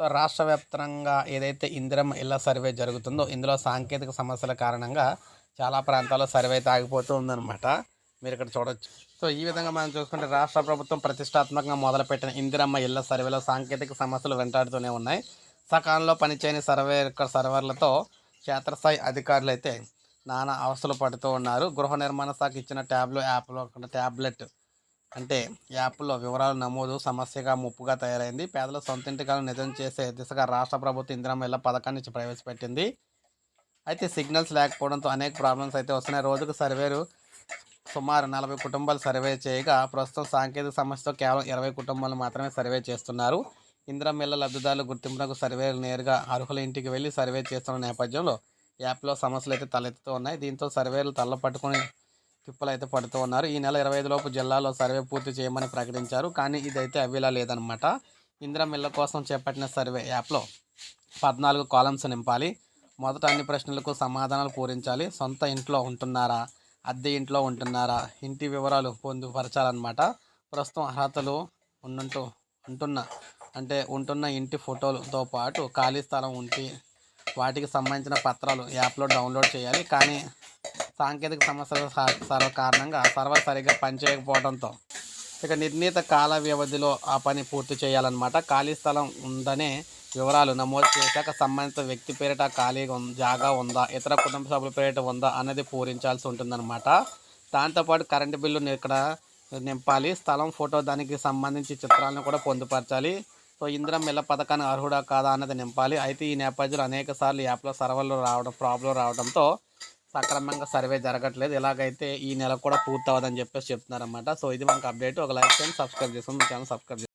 So రాష్ట్ర వ్యాప్తంగా ఏదైతే ఇందిరమ్మ ఇళ్ళ సర్వే జరుగుతుందో ఇందులో సాంకేతిక సమస్యల కారణంగా చాలా ప్రాంతాల్లో సర్వే అయితే ఆగిపోతూ ఉందన్నమాట. మీరు ఇక్కడ చూడొచ్చు. సో ఈ విధంగా మనం చూసుకుంటే రాష్ట్ర ప్రభుత్వం ప్రతిష్టాత్మకంగా మొదలుపెట్టిన ఇందిరమ్మ ఇళ్ళ సర్వేలో సాంకేతిక సమస్యలు వెంటాడుతూనే ఉన్నాయి. సకాలంలో పనిచేయని సర్వే యొక్క సర్వర్లతో క్షేత్రస్థాయి అధికారులు అయితే నానా అవస్థలు పడుతూ ఉన్నారు. గృహ నిర్మాణ శాఖ ఇచ్చిన ట్యాబ్లో యాప్లో ట్యాబ్లెట్ అంటే యాప్లో వివరాలు నమోదు సమస్యగా ముప్పుగా తయారైంది. పేదల సొంత ఇంటికాలను నిజం చేసే దిశగా రాష్ట్ర ప్రభుత్వం ఇందిరమ్మ ఇళ్ళ పథకాన్ని ప్రవేశపెట్టింది. అయితే సిగ్నల్స్ లేకపోవడంతో అనేక ప్రాబ్లమ్స్ అయితే వస్తున్నాయి. రోజుకు సర్వేలు సుమారు నలభై కుటుంబాలు సర్వే చేయగా ప్రస్తుతం సాంకేతిక సమస్యతో కేవలం ఇరవై కుటుంబాలు మాత్రమే సర్వే చేస్తున్నారు. ఇందిరమ్మ ఇళ్ళ లబ్ధిదారుల గుర్తింపునకు సర్వేలు నేరుగా అర్హుల ఇంటికి వెళ్ళి సర్వే చేస్తున్న నేపథ్యంలో యాప్లో సమస్యలు అయితే తలెత్తుతూ ఉన్నాయి. దీంతో సర్వేలు తల్ల పట్టుకుని తిప్పలు అయితే పడుతూ ఉన్నారు. ఈ నెల ఇరవై ఐదు లోపు జిల్లాలో సర్వే పూర్తి చేయమని ప్రకటించారు. కానీ ఇదైతే అవిలా లేదనమాట ఇందిరమ్మ ఇళ్ళ కోసం చేపట్టిన సర్వే యాప్లో పద్నాలుగు కాలమ్స్ నింపాలి. మొదట అన్ని ప్రశ్నలకు సమాధానాలు పూరించాలి. సొంత ఇంట్లో ఉంటున్నారా? అద్దె ఇంట్లో ఉంటున్నారా? ఇంటి వివరాలు పొందుపరచాలన్నమాట. ప్రస్తుతం అర్హతలు ఉన్నట్టు ఉంటున్న అంటే ఉంటున్న ఇంటి ఫోటోలతో పాటు ఖాళీ స్థలం ఉంటే వాటికి సంబంధించిన పత్రాలు యాప్లో డౌన్లోడ్ చేయాలి. కానీ సాంకేతిక సమస్యల సా- సర్వ కారణంగా సర్వర్ సరిగ్గా పనిచేయకపోవడంతో ఇక నిర్ణీత కాల వ్యవధిలో ఆ పని పూర్తి చేయాలన్నమాట. ఖాళీ స్థలం ఉందనే వివరాలు నమోదు చేశాక సంబంధిత వ్యక్తి పేరిట ఖాళీగా జాగా ఉందా ఇతర కుటుంబ సభ్యుల పేరిట ఉందా అనేది పూరించాల్సి ఉంటుందన్నమాట. దాంతోపాటు కరెంటు బిల్లు ఇక్కడ నింపాలి స్థలం ఫోటో దానికి సంబంధించి చిత్రాలను కూడా పొందుపరచాలి. సో ఇందిరం ఇళ్ళ పథకానికి అర్హుడా కాదా అన్నది నింపాలి. అయితే ఈ నేపథ్యంలో అనేక సార్లు యాప్లో సర్వర్లు రావడం ప్రాబ్లం రావడంతో సక్రమంగా సర్వే జరగట్లేదు. ఇలాగైతే ఈ నెల కూడా పూర్తి అవ్వదని చెప్పేసి చెప్తున్నారన్నమాట. సో ఇది మనకు అప్డేట్. ఒక లైక్ చేయండి సబ్స్క్రైబ్ చేసుకోండి. Channel subscribe